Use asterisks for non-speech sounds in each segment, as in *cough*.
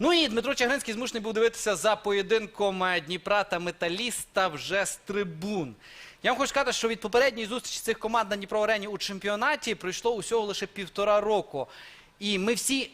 Ну і Дмитро Чагринський змушений був дивитися за поєдинком е, Дніпра та Металіста вже з трибун. Я вам хочу сказати, що від попередньої зустрічі цих команд на Дніпро Арені у чемпіонаті пройшло усього лише півтора року. І ми всі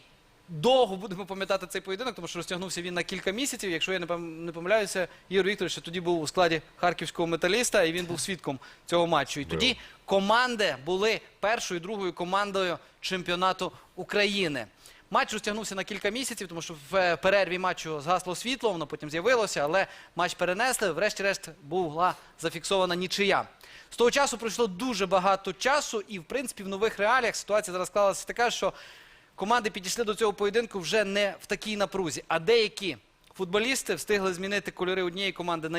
довго будемо пам'ятати цей поєдинок, тому що розтягнувся він на кілька місяців. Якщо я не помиляюся, Ігор Вікторович тоді був у складі харківського металіста, і він був свідком цього матчу. І тоді команди були першою і другою командою чемпіонату України. Матч розтягнувся на кілька місяців, тому що в е, перерві матчу згасло світло, воно потім з'явилося, але матч перенесли. Врешті-решт була зафіксована нічия. З того часу пройшло дуже багато часу, і в принципі в нових реаліях ситуація зараз склалася така, що команди підійшли до цього поєдинку вже не в такій напрузі, а деякі футболісти встигли змінити кольори однієї команди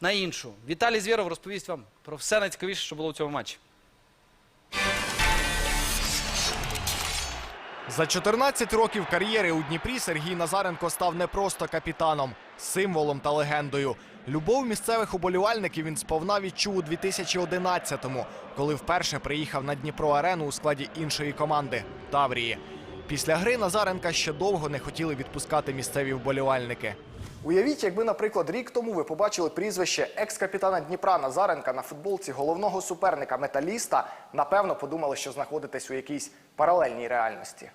на іншу. Віталій Звєров розповість вам про все найцікавіше, що було у цьому матчі. За 14 років кар'єри у Дніпрі Сергій Назаренко став не просто капітаном, символом та легендою. Любов місцевих уболівальників він сповна відчув у 2011-му, коли вперше приїхав на Дніпро арену у складі іншої команди Таврії. Після гри Назаренка ще довго не хотіли відпускати місцеві вболівальники. Уявіть, якби, наприклад, рік тому ви побачили прізвище екс-капітана Дніпра Назаренка на футболці головного суперника металіста, напевно, подумали, що знаходитесь у якійсь паралельній реальності.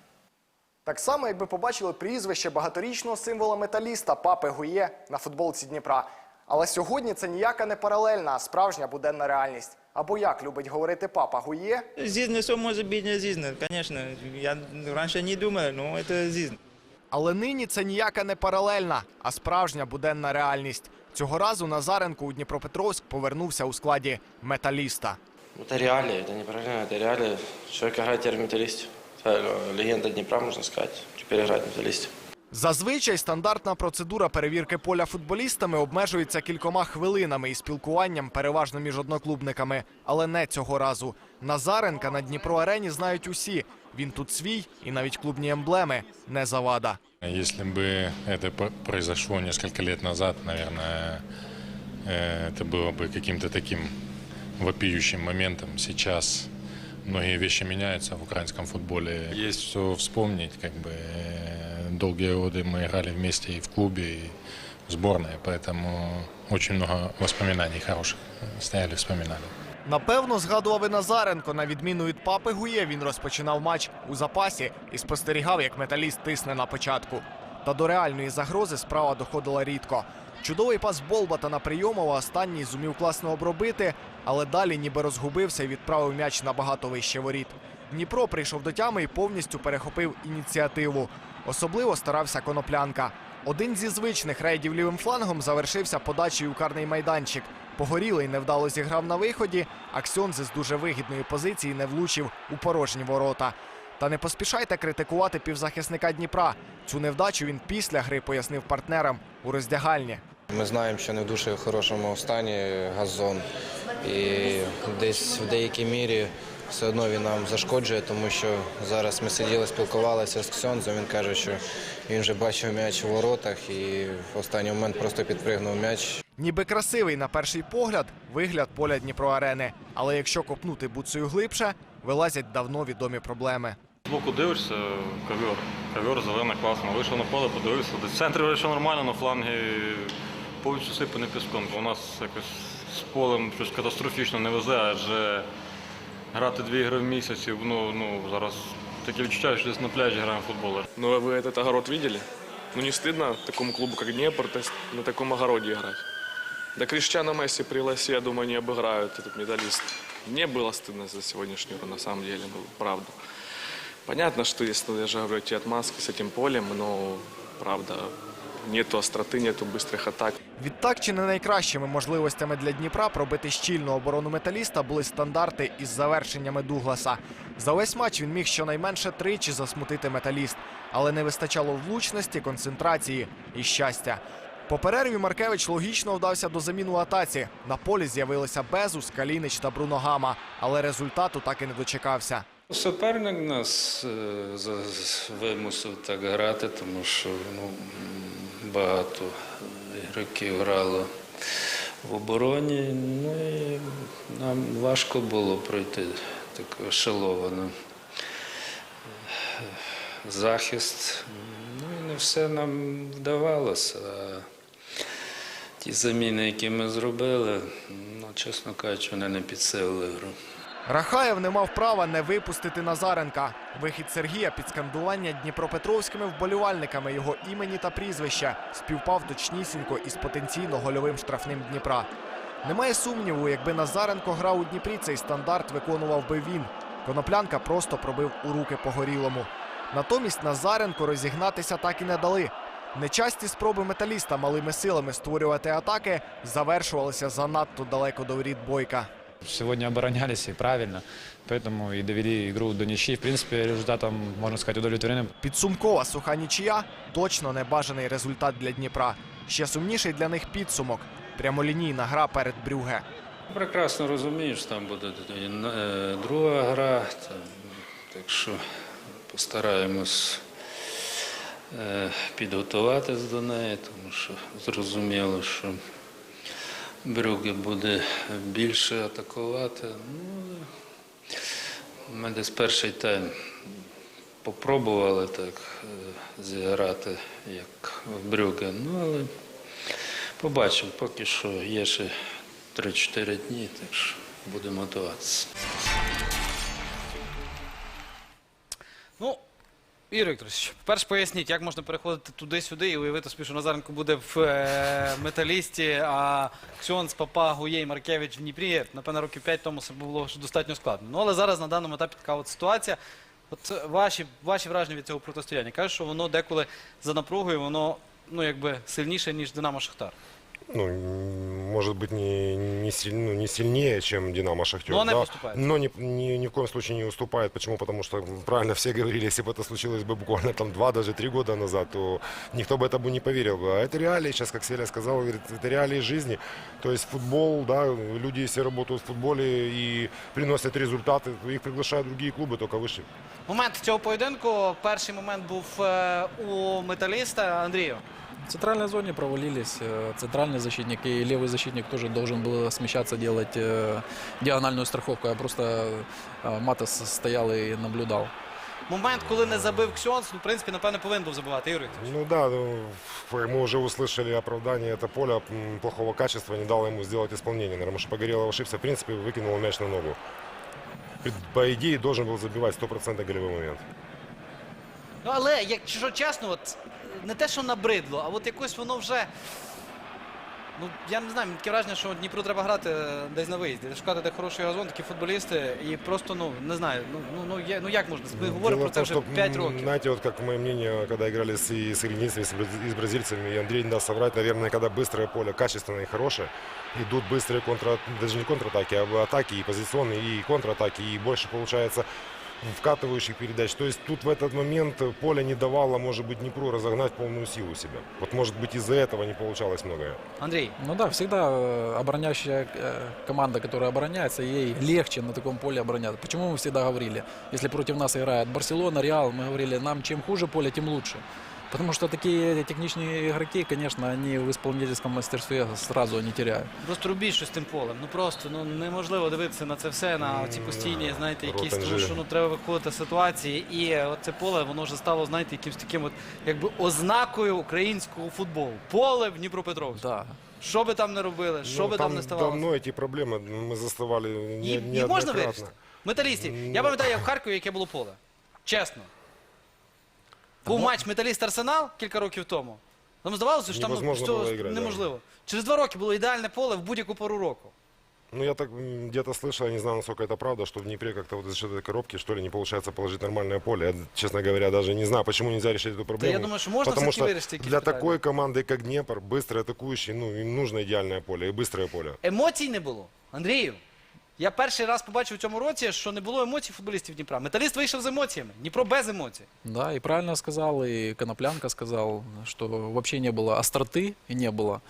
Так само, якби побачили прізвище багаторічного символа металіста Папи Гує на футболці Дніпра. Але сьогодні це ніяка не паралельна, а справжня буденна реальність. Або як любить говорити папа Гує, Жизнь все может быть не жизнь, конечно. Я раньше не думал, но это жизнь. Але нині це ніяка не паралельна, а справжня буденна реальність. Цього разу Назаренко у Дніпропетровськ повернувся у складі металіста. Это реалии, это не параллельно, это реалии. Человек играет теперь в металлисте. Это легенда Днепра, можно сказать. Теперь играет в металлисте. Зазвичай стандартна процедура перевірки поля футболістами обмежується кількома хвилинами і спілкуванням переважно між одноклубниками. Але не цього разу. Назаренка на Дніпро арені знають усі. Він тут свій і навіть клубні емблеми не завада. Если бы это по- произошло несколько лет назад, наверное, э, это было бы каким-то таким вопиющим моментом. Сейчас многие вещи меняются в украинском футболе. Есть что вспомнить. Как бы, э, долгие годы мы играли вместе и в клубе, и в сборной, поэтому очень много воспоминаний хороших э, стояли, вспоминали. Напевно, згадував і Назаренко. На відміну від папи Гує, він розпочинав матч у запасі і спостерігав, як металіст тисне на початку. Та до реальної загрози справа доходила рідко. Чудовий пас Болбата на прийомова останній зумів класно обробити, але далі ніби розгубився і відправив м'яч набагато вище воріт. Дніпро прийшов до тями і повністю перехопив ініціативу. Особливо старався коноплянка. Один зі звичних рейдів лівим флангом завершився подачею у карний майданчик. Погорілий невдало зіграв на виході, а Ксьонзе з дуже вигідної позиції не влучив у порожні ворота. Та не поспішайте критикувати півзахисника Дніпра. Цю невдачу він після гри пояснив партнерам у роздягальні. Ми знаємо, що не в дуже хорошому стані газон. І десь в деякій мірі все одно він нам зашкоджує, тому що зараз ми сиділи, спілкувалися з Ксьонзом. Він каже, що він вже бачив м'яч у воротах і в останній момент просто підпригнув м'яч. Ніби красивий на перший погляд вигляд поля Дніпро арени. Але якщо копнути буцею глибше, вилазять давно відомі проблеми. Збоку дивишся, ковер. Ковер зелений, класно. Вийшов на поле, подивився. Десь в центрі вийшов нормально, на фланги повністю сипаний піском. У нас якось з полем щось катастрофічно не везе, адже грати дві ігри в місяць, ну, ну, зараз таке відчуття, що десь на пляжі граємо в футбол. Ну, а вы этот огород видели? Ну, не стыдно такому клубу, как Днепр, то есть на таком огороде играть? Да Криштиана Месси при Лосе, я думаю, не обыграют этот медалист. Мне было стыдно за сегодняшнюю игру, на самом деле, ну, правда. Понятно, что если, я же говорю, эти отмазки с этим полем, но, правда, нету остроты, нету быстрых атак. Відтак, чи не найкращими можливостями для Дніпра пробити щільну оборону металіста були стандарти із завершеннями Дугласа. За весь матч він міг щонайменше тричі засмутити металіст, але не вистачало влучності, концентрації і щастя. По перерві Маркевич логічно вдався до заміну атаці. На полі з'явилися Безус, Калінич та Бруно Гама, але результату так і не дочекався. Суперник нас е, вимусив так грати, тому що ну, багато ігроків грало в обороні. Ну і нам важко було пройти так ешеловано. Захист. Ну і не все нам вдавалося. А ті заміни, які ми зробили, ну, чесно кажучи, вони не підсилили гру. Рахаєв не мав права не випустити Назаренка. Вихід Сергія під скандування дніпропетровськими вболівальниками його імені та прізвища співпав точнісінько із потенційно гольовим штрафним Дніпра. Немає сумніву, якби Назаренко грав у Дніпрі, цей стандарт виконував би він. Коноплянка просто пробив у руки погорілому. Натомість Назаренко розігнатися так і не дали. Нечасті спроби металіста малими силами створювати атаки завершувалися занадто далеко до воріт бойка. Сегодня оборонялись и правильно, поэтому и довели игру до ничьи. В принципе, результатом, можно сказать, удовлетворены. Підсумкова суха нічия точно не бажаний результат для Дніпра. Ще сумніший для них підсумок. Прямолінійна гра перед Брюге. Прекрасно розумієш, там буде е, друга гра, так що постараємось е, підготуватись до неї, тому що зрозуміло, що Брюге буде більше атакувати. Ну, ми десь перший тайм попробували так е, зіграти, як в Брюге, ну але побачимо, поки що є ще 3-4 дні, так що будемо готуватися. Ігор Вікторович, перш поясніть, як можна переходити туди-сюди і уявити собі, що Назаренко буде в е, металісті, а Ксьонс, Папа, Гуєй, Маркевич в Дніпрі. Напевно, років 5 тому це було достатньо складно. Ну, але зараз на даному етапі така от ситуація. От ваші, ваші враження від цього протистояння. Кажуть, що воно деколи за напругою, воно ну, якби сильніше, ніж Динамо Шахтар ну, м, может быть, не, не, силь- ну, не сильнее, чем Динамо Шахтер. Но она да, поступает. Но ни, ни, ни в коем случае не уступает. Почему? Потому что, м, правильно все говорили, если бы это случилось бы буквально там два, даже три года назад, то никто бы этому не поверил бы. А это реалии, сейчас, как Селя сказал, говорит, это реалии жизни. То есть футбол, да, люди все работают в футболе и приносят результаты, их приглашают другие клубы, только выше. Момент цього поєдинку. Перший момент був е, у металіста Андрію. В центральной зоне провалились. э, Центральный защитник и левый защитник тоже должен был смещаться, делать э, диагональную страховку. Я просто э, Матес стоял и наблюдал. Момент, коли не забив Ксьонс, ну, в принципі, напевне, повинен був забивати. Ігор Вікторович. Ну да, ну, мы уже услышали оправдание это поля м, плохого качества, не дало ему сделать исполнение. Наверное, потому что Погорелов ошибся, в принципе, выкинул мяч на ногу. По идее, должен был забивать 100% голевой момент. Ну, але, якщо чесно, от, не те, що набридло, а от якось воно вже. Ну, я не знаю, мені таке враження, що Дніпру треба грати е, десь на виїзді, шукати де хороший газон, такі футболісти, і просто, ну, не знаю, ну, ну, ну, я- ну як можна? Ми говоримо Дело про в це том, вже что, 5 м, років. Знаете, вот как мое мнение, когда играли с, и с аргентинцами, и с бра- и с бразильцами, и Андрей не даст соврать, наверное, когда быстрое поле, качественное и хорошее, идут быстрые контра, даже не контратаки, а атаки и позиционные, и контратаки, и больше получается вкатывающих передач. То есть тут в этот момент поле не давало, может быть, Днепру разогнать полную силу себя. Вот, может быть, из-за этого не получалось многое. Андрій, Ну да, всегда э, обороняющая э, команда, которая обороняется, ей легче на таком поле обороняться. Почему мы всегда говорили, если против нас играет Барселона, Реал, мы говорили, нам чем хуже поле, тем лучше. Потому что такие техничные игроки, конечно, они в исполнительском мастерстве сразу не теряют. просто робіть щось з тим полем. Ну просто ну, неможливо дивитися на це все, на ці постійні, знаєте, якісь, тому Ротанжи. що ну, треба виходити з ситуації. І е, от це поле, воно вже стало, знаєте, якимось таким от, якби ознакою українського футболу. Поле в Дніпропетровську. Да. Що би там не робили, що Ну, би там не ставалося. давно эти проблемы мы заставали не, Їх, їх можна неоднократно. вирішити? Металістів. Я пам'ятаю, як в Харкові, яке було поле. Чесно. Був матч Металіст Арсенал кілька років тому. Там здавалося, що там ну, Невозможно що було грати, да. неможливо. Через два роки було ідеальне поле в будь-яку пору року. Ну, я так м, где-то слышал, я не знаю, насколько это правда, что в Днепре как-то вот за счет этой коробки, что ли, не получается положить нормальное поле. Я, честно говоря, даже не знаю, почему нельзя решить эту проблему. думаю, что можно Потому всё-таки что вырастить какие-то для детали. такой команды, как Днепр, быстрый атакующий, ну, им нужно идеальное поле и быстрое поле. Емоцій не було. Андрію, я перший раз побачив у цьому році, що не було емоцій футболістів Дніпра. Металіст вийшов з емоціями. Дніпро без емоцій. Да, и правильно сказал, и Коноплянка сказал, что вообще не было остроты и не было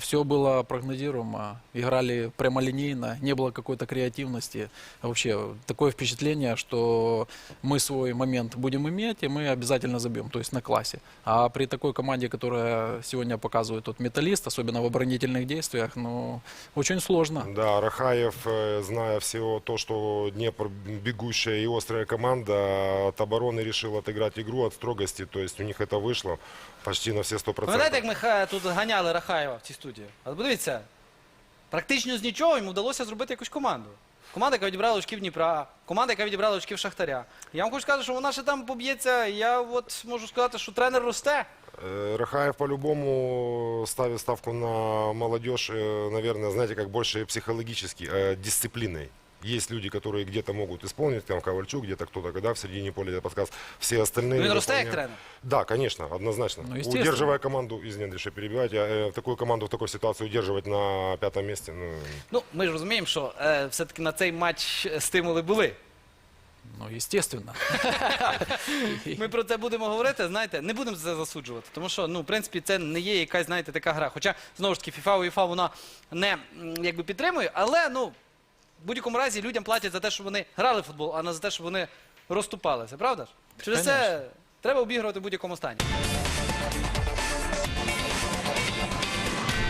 Все было прогнозируемо, играли прямолинейно, не было какой-то креативности. Вообще такое впечатление, что мы свой момент будем иметь, и мы обязательно забьем, то есть на классе. А при такой команде, которая сегодня показывает тот металлист, особенно в оборонительных действиях, ну, очень сложно. Да, Рахаев, э, зная всего то, что Днепр бегущая и острая команда, от обороны решил отыграть игру от строгости. То есть у них это вышло почти на все 100%. Пам'ятаєте, як ми ха- тут ганяли Рахаєва в цій студії? Але подивіться, практично з нічого йому вдалося зробити якусь команду. Команда, яка відібрала очків Дніпра, команда, яка відібрала очків Шахтаря. Я вам хочу сказати, що вона ще там поб'ється. Я от можу сказати, що тренер росте. Э, Рахаев по-любому ставит ставку на молодежь, э, наверное, знаете, как больше психологически, э, дисциплиной. Есть люди, которые где-то могут исполнить, там Ковальчук, где-то кто-то, когда в середине поля это подсказ. Все остальные... Ну, він росте як выполняют. тренер. Да, конечно, однозначно. Ну, естественно. Удерживая команду, извини, Андрей, что перебивать, э, такую команду в такой ситуации удерживать на пятом месте, ну, Ну, ми ж розуміємо, що е, все-таки на цей матч стимули були. Ну, естественно. *laughs* Ми про це будемо говорити, знаєте, не будемо це засуджувати, тому що, ну, в принципі, це не є якась, знаєте, така гра. Хоча, знову ж таки, FIFA, UEFA, вона не м, якби підтримує, але, ну, в будь-якому разі людям платять за те, що вони грали в футбол, а не за те, що вони розступалися, правда ж? Через це треба обігрувати в будь-якому стані.